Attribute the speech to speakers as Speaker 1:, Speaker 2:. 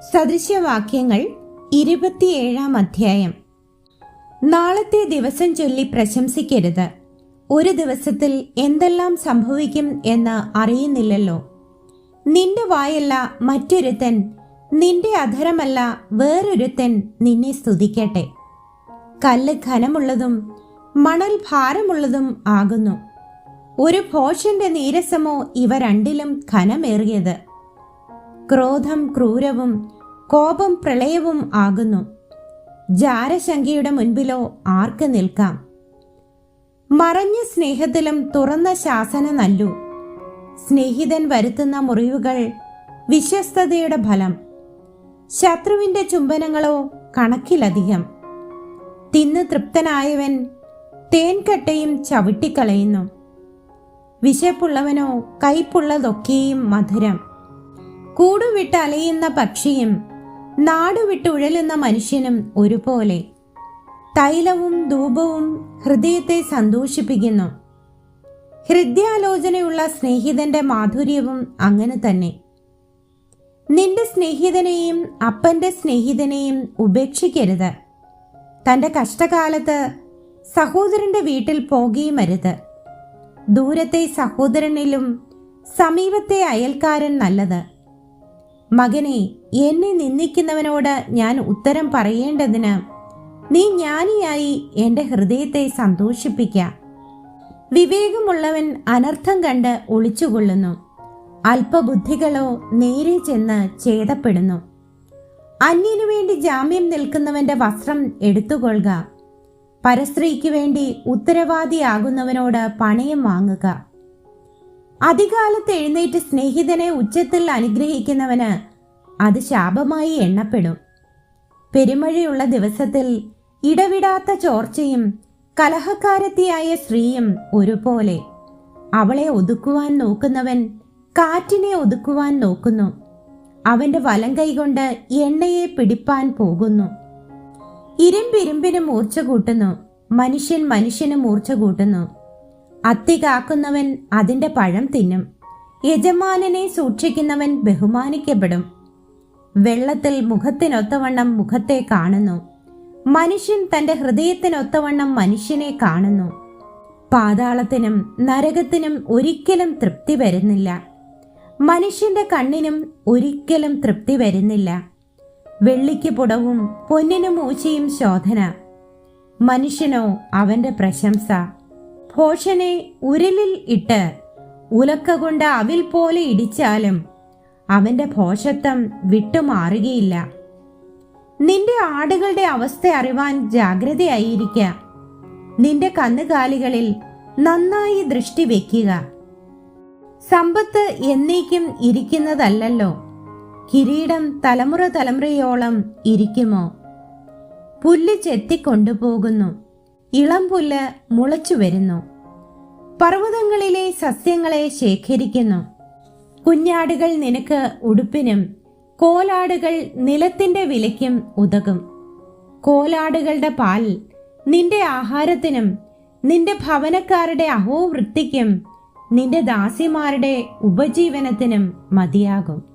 Speaker 1: സദൃശ്യവാക്യങ്ങൾ ഇരുപത്തിയേഴാം അധ്യായം. നാളത്തെ ദിവസം ചൊല്ലി പ്രശംസിക്കരുത്. ഒരു ദിവസത്തിൽ എന്തെല്ലാം സംഭവിക്കും എന്ന് അറിയുന്നില്ലല്ലോ. നിന്റെ വായല്ല മറ്റൊരുത്തൻ നിന്റെ അധരമല്ല വേറൊരുത്തൻ നിന്നെ സ്തുതിക്കട്ടെ. കല്ല് ഘനമുള്ളതും മണൽ ഭാരമുള്ളതും ആകുന്നു. ഒരു ഭോഷന്റെ നീരസമോ ഇവ രണ്ടിലും ഘനമേറിയത്. ക്രോധം ക്രൂരവും കോപം പ്രളയവും ആകുന്നു. ജാരശങ്കയുടെ മുൻപിലോ ആർക്ക് നിൽക്കാം? മറഞ്ഞ സ്നേഹത്തിലും തുറന്ന ശാസന നല്ലു സ്നേഹിതൻ വരുത്തുന്ന മുറിവുകൾ വിശ്വസ്തതയുടെ ഫലം. ശത്രുവിന്റെ ചുംബനങ്ങളോ കണക്കിലധികം. തിന്ന് തൃപ്തനായവൻ തേൻകട്ടയും ചവിട്ടിക്കളയുന്നു. വിശപ്പുള്ളവനോ കൈപ്പുള്ളതൊക്കെയും മധുരം. കൂടുവിട്ട് അലയുന്ന പക്ഷിയും നാടുവിട്ട് ഉഴലുന്ന മനുഷ്യനും ഒരുപോലെ. തൈലവും ധൂപവും ഹൃദയത്തെ സന്തോഷിപ്പിക്കുന്നു. ഹൃദയാലോചനയുള്ള സ്നേഹിതന്റെ മാധുര്യവും അങ്ങനെ തന്നെ. നിന്റെ സ്നേഹിതനെയും അപ്പന്റെ സ്നേഹിതനെയും ഉപേക്ഷിക്കരുത്. തന്റെ കഷ്ടകാലത്ത് സഹോദരന്റെ വീട്ടിൽ പോകുകയും അരുത്. ദൂരത്തെ സഹോദരനിലും സമീപത്തെ അയൽക്കാരൻ നല്ലത്. മകനെ എന്നെ നിന്ദിക്കുന്നവനോട് ഞാൻ ഉത്തരം പറയേണ്ടതിന് നീ ജ്ഞാനിയായി എന്റെ ഹൃദയത്തെ സന്തോഷിപ്പിക്ക. വിവേകമുള്ളവൻ അനർത്ഥം കണ്ട് ഒളിച്ചുകൊള്ളുന്നു. അല്പബുദ്ധികളോ നേരെ ചെന്ന് ഛേദപ്പെടുന്നു. അന്യനു വേണ്ടി ജാമ്യം നിൽക്കുന്നവന്റെ വസ്ത്രം എടുത്തുകൊള്ളുക. പരസ്ത്രീക്ക് വേണ്ടി ഉത്തരവാദിയാകുന്നവനോട് പണയം വാങ്ങുക. അധികാലത്ത് എഴുന്നേറ്റ് സ്നേഹിതനെ ഉച്ചത്തിൽ അനുഗ്രഹിക്കുന്നവന് അത് ശാപമായി എണ്ണപ്പെടും. പെരുമഴയുള്ള ദിവസത്തിൽ ഇടവിടാത്ത ചോർച്ചയും കലഹക്കാരത്തിയായ സ്ത്രീയും ഒരുപോലെ. അവളെ ഒതുക്കുവാൻ നോക്കുന്നവൻ കാറ്റിനെ ഒതുക്കുവാൻ നോക്കുന്നു. അവന്റെ വലം കൈകൊണ്ട് എണ്ണയെ പിടിപ്പാൻ പോകുന്നു. ഇരുമ്പിരുമ്പിന് മൂർച്ച കൂട്ടുന്നു. മനുഷ്യൻ മനുഷ്യന് മൂർച്ച കൂട്ടുന്നു. അത്തി കാക്കുന്നവൻ അതിന്റെ പഴം തിന്നും. യജമാനനെ സൂക്ഷിക്കുന്നവൻ ബഹുമാനിക്കപ്പെടും. വെള്ളത്തിൽ മുഖത്തിനൊത്തവണ്ണം മുഖത്തെ കാണുന്നു. മനുഷ്യൻ തന്റെ ഹൃദയത്തിനൊത്തവണ്ണം മനുഷ്യനെ കാണുന്നു. പാതാളത്തിനും നരകത്തിനും ഒരിക്കലും തൃപ്തി വരുന്നില്ല. മനുഷ്യന്റെ കണ്ണിനും ഒരിക്കലും തൃപ്തി വരുന്നില്ല. വെള്ളിക്ക് പുടവും പൊന്നിനും മൂച്ചയും ശോധന. മനുഷ്യനോ അവന്റെ പ്രശംസ. ഭോഷനെ ഉരലിൽ ഇട്ട് ഉലക്ക കൊണ്ട് അവിൽ പോലെ ഇടിച്ചാലും അവന്റെ ഭോഷത്വം വിട്ടുമാറുകയില്ല. നിന്റെ ആടുകളുടെ അവസ്ഥ അറിവാൻ ജാഗ്രതയായിരിക്ക. നിന്റെ കന്നുകാലികളിൽ നന്നായി ദൃഷ്ടി വെക്കുക. സമ്പത്ത് എന്നേക്കും ഇരിക്കുന്നതല്ലല്ലോ. കിരീടം തലമുറ തലമുറയോളം ഇരിക്കുമോ? പുല്ല് ചെത്തിക്കൊണ്ടുപോകുന്നു. ഇളം പുല്ല് മുളച്ചു വരുന്നു. പർവതങ്ങളിലെ സസ്യങ്ങളെ ശേഖരിക്കുന്നു. കുഞ്ഞാടുകൾ നിനക്ക് ഉടുപ്പിനും കോലാടുകൾ നിലത്തിന്റെ വിലയ്ക്കും ഉതകും. കോലാടുകളുടെ പാൽ നിന്റെ ആഹാരത്തിനും നിന്റെ ഭവനക്കാരുടെ അഹോവൃത്തിക്കും നിന്റെ ദാസിമാരുടെ ഉപജീവനത്തിനും മതിയാകും.